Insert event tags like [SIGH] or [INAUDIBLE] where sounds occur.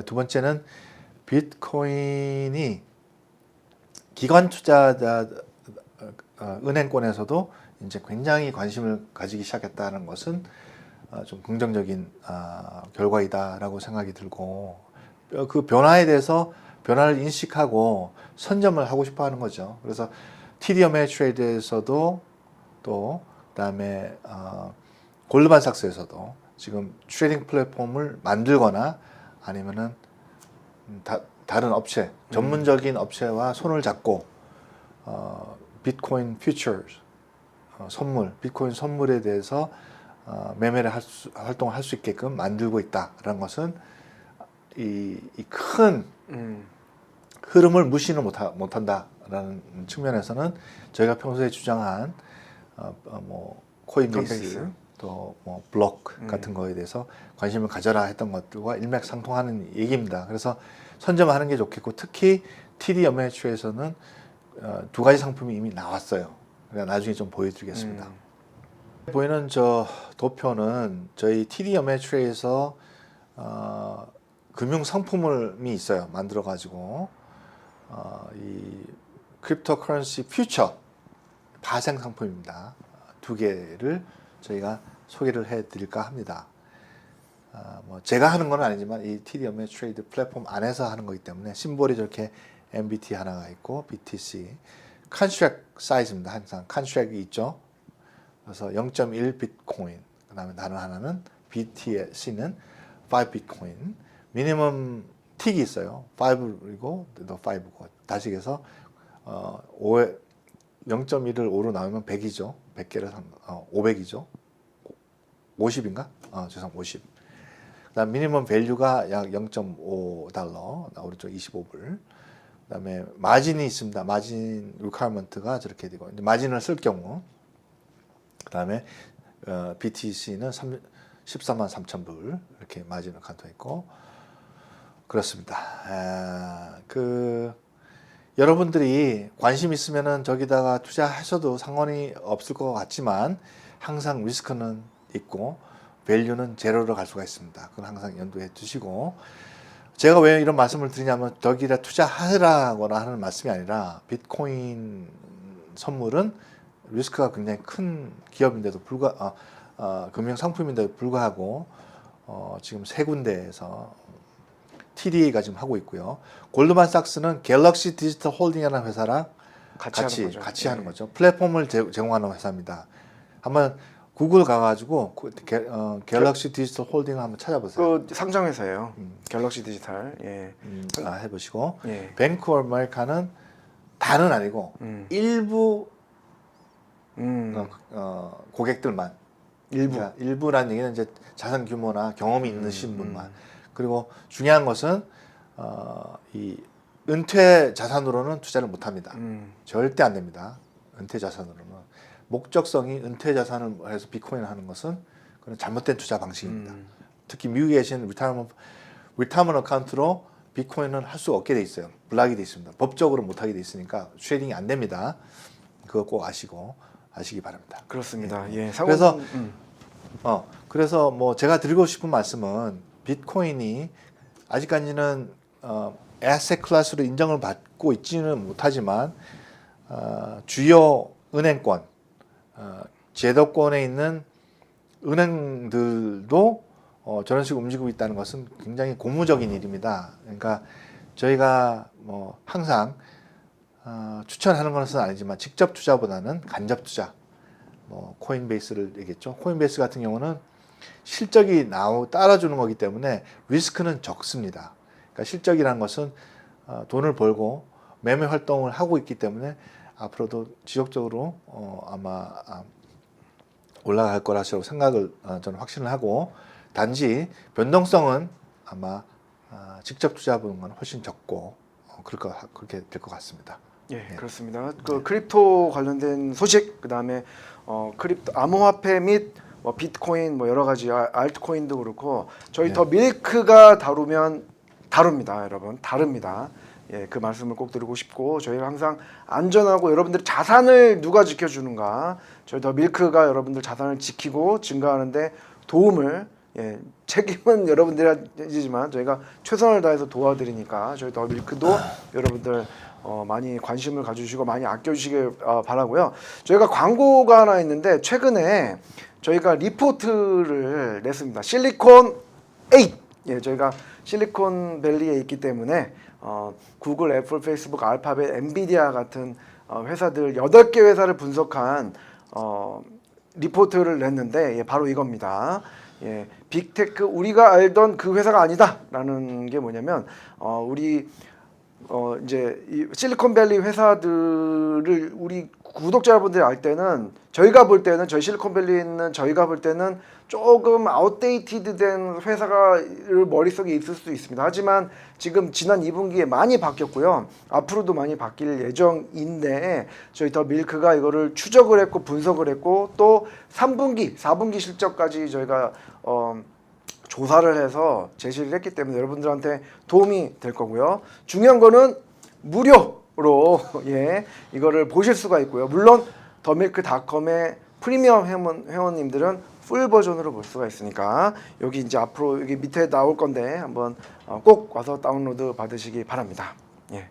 두 번째는 비트코인이 기관 투자자 어, 은행권에서도 이제 굉장히 관심을 가지기 시작했다는 것은 어, 좀 긍정적인 아, 결과이다라고 생각이 들고 어, 그 변화에 대해서 변화를 인식하고 선점을 하고 싶어 하는 거죠. 그래서 TD 어메이트레이드에서도 또 그다음에 어, 골드만삭스에서도 지금 트레이딩 플랫폼을 만들거나 아니면은 음, 다, 다른 업체 전문적인 업체와 손을 잡고 어, 비트코인 퓨처 어, 선물 비트코인 선물에 대해서 어, 매매를 할 수, 활동을 할 수 있게끔 만들고 있다라는 것은 이큰 음. 흐름을 무시는 못하, 못한다라는 측면에서는 저희가 평소에 주장한 어, 어, 뭐 코인베이스. 또 뭐 블록 음. 같은 거에 대해서 관심을 가져라 했던 것들과 일맥상통하는 얘기입니다. 그래서 선점하는 게 좋겠고 특히 TD 어메이추에서는 어, 두 가지 상품이 이미 나왔어요. 그러니까 나중에 좀 보여드리겠습니다. 음. 보이는 저 도표는 저희 TD 어메이트레에서 어, 금융 상품이 있어요. 만들어 가지고 어, 이 크립토 커런시 퓨처 파생 상품입니다. 두 개를 저희가 소개를 해 드릴까 합니다. 아, 뭐 제가 하는 건 아니지만 이 TD 어메이트레이드 플랫폼 안에서 하는 거기 때문에 심볼이 저렇게 MBT 하나가 있고 BTC 컨트랙 사이즈입니다. 항상 컨트랙이 있죠. 그래서 0.1 비트코인. 그다음에 다른 하나는 BTC는 5 비트코인. 미니멈 틱이 있어요. 5이고 또 5고 다시 해서 어 5에 0.1을 5로 나누면 100이죠. 100개를 산, 어, 500이죠. 50인가? 아, 죄송 50. 그다음 미니멈 밸류가 약 0.5달러. 나 오른쪽 25불. 그다음에 마진이 있습니다. 마진 리퀘어먼트가 저렇게 되고 마진을 쓸 경우 그다음에 어, BTC는 3, 14만 3천 불 이렇게 마진을 간통했고 그렇습니다. 아, 그 여러분들이 관심 있으면은 저기다가 투자하셔도 상관이 없을 것 같지만 항상 리스크는 있고 밸류는 제로로 갈 수가 있습니다. 그건 항상 연두해 두시고 제가 왜 이런 말씀을 드리냐면 저기다 투자하라거나 하는 말씀이 아니라 비트코인 선물은 리스크가 굉장히 큰 기업인데도 불과 아, 아, 금융 상품인데도 불구하고 어, 지금 세 군데에서 TDA가 지금 하고 있고요. 골드만삭스는 갤럭시 디지털 홀딩이라는 회사랑 같이, 같이 하는 거죠. 같이 하는 예. 거죠. 플랫폼을 제, 제공하는 회사입니다. 한번 구글 가가지고 그 갤, 어, 갤럭시 디지털 홀딩을 한번 찾아보세요. 그 상장 회사예요. 음. 갤럭시 디지털. 예. 음, 아, 해보시고 예. 뱅크 오브 아메리카는 다는 아니고 음. 일부 음. 어, 어, 고객들만 일부. 그러니까 일부란 얘기는 이제 자산 규모나 경험이 음, 분만 음. 그리고 중요한 것은 어, 이 은퇴 자산으로는 투자를 못 합니다. 음. 절대 안 됩니다. 은퇴 자산으로는 목적성이 은퇴 자산을 해서 비트코인 하는 것은 그건 잘못된 투자 방식입니다. 음. 특히 미국에 계신 리타이먼트 리타이먼 어카운트로 비트코인은 할 수가 없게 돼 있어요. 블락이 돼 있습니다. 법적으로 못 하게 돼 있으니까 트레이딩이 안 됩니다. 그거 꼭 아시고 아시기 바랍니다. 그렇습니다. 예. 그래서- 상호는, 음. 어, 그래서 뭐 제가 드리고 싶은 말씀은 비트코인이 아직까지는 어, 에세 클래스로 인정을 받고 있지는 못하지만 어, 주요 은행권, 어, 제도권에 있는 은행들도 어, 저런 식으로 움직이고 있다는 것은 굉장히 고무적인 일입니다. 그러니까 저희가 뭐 항상 어, 추천하는 것은 아니지만 직접 투자보다는 간접 투자, 뭐 코인베이스를 얘기했죠. 코인베이스 같은 경우는 실적이 나오 따라주는 거기 때문에 리스크는 적습니다. 그러니까 실적이라는 것은 어, 돈을 벌고 매매 활동을 하고 있기 때문에 앞으로도 지속적으로 어, 아마 아, 올라갈 거라고 생각을 어, 저는 확신을 하고 단지 변동성은 아마 아, 직접 건 훨씬 적고 어, 그럴 거 그렇게 될 것 같습니다. 예, 예. 그렇습니다. 그 크립토 관련된 소식, 그 다음에 어 크립토 암호화폐 및 뭐 비트코인 뭐 여러 가지 아- 알트코인도 그렇고 저희 네. 더 밀크가 다루면 다릅니다, 여러분. 다릅니다. 예, 그 말씀을 꼭 드리고 싶고 저희가 항상 안전하고 여러분들 자산을 누가 지켜주는가 저희 더 밀크가 여러분들 자산을 지키고 증가하는데 도움을 예, 책임은 [LAUGHS] 여러분들이지만 저희가 최선을 다해서 도와드리니까 저희 더 밀크도 여러분들 어, 많이 관심을 가져주시고 많이 아껴주시길 어, 바라고요. 저희가 광고가 하나 있는데 최근에 저희가 리포트를 냈습니다. 실리콘 8. 예, 저희가 실리콘밸리에 있기 때문에 어, 구글, 애플, 페이스북, 알파벳, 엔비디아 같은 어, 회사들 8개 회사를 분석한 어, 리포트를 냈는데 예, 바로 이겁니다. 예, 빅테크 우리가 알던 그 회사가 아니다라는 게 뭐냐면 어, 우리 어 이제 이 실리콘밸리 회사들을 우리 구독자분들이 알 때는 저희가 볼 때는 저희 실리콘밸리에 있는 저희가 볼 때는 조금 아웃데이티드된 회사가 머릿속에 있을 수도 있습니다. 하지만 지금 지난 2분기에 많이 바뀌었고요. 앞으로도 많이 바뀔 예정인데 저희 더 밀크가 이거를 추적을 했고 분석을 했고 또 3분기, 4분기 실적까지 저희가 어 조사를 해서 제시를 했기 때문에 여러분들한테 도움이 될 거고요. 중요한 거는 무료 로 [LAUGHS] 예 이거를 보실 수가 있고요. 물론 더밀크닷컴의 프리미엄 회원, 회원님들은 풀 버전으로 볼 수가 있으니까 여기 이제 앞으로 여기 밑에 나올 건데 한번 어, 꼭 와서 다운로드 받으시기 바랍니다. 예.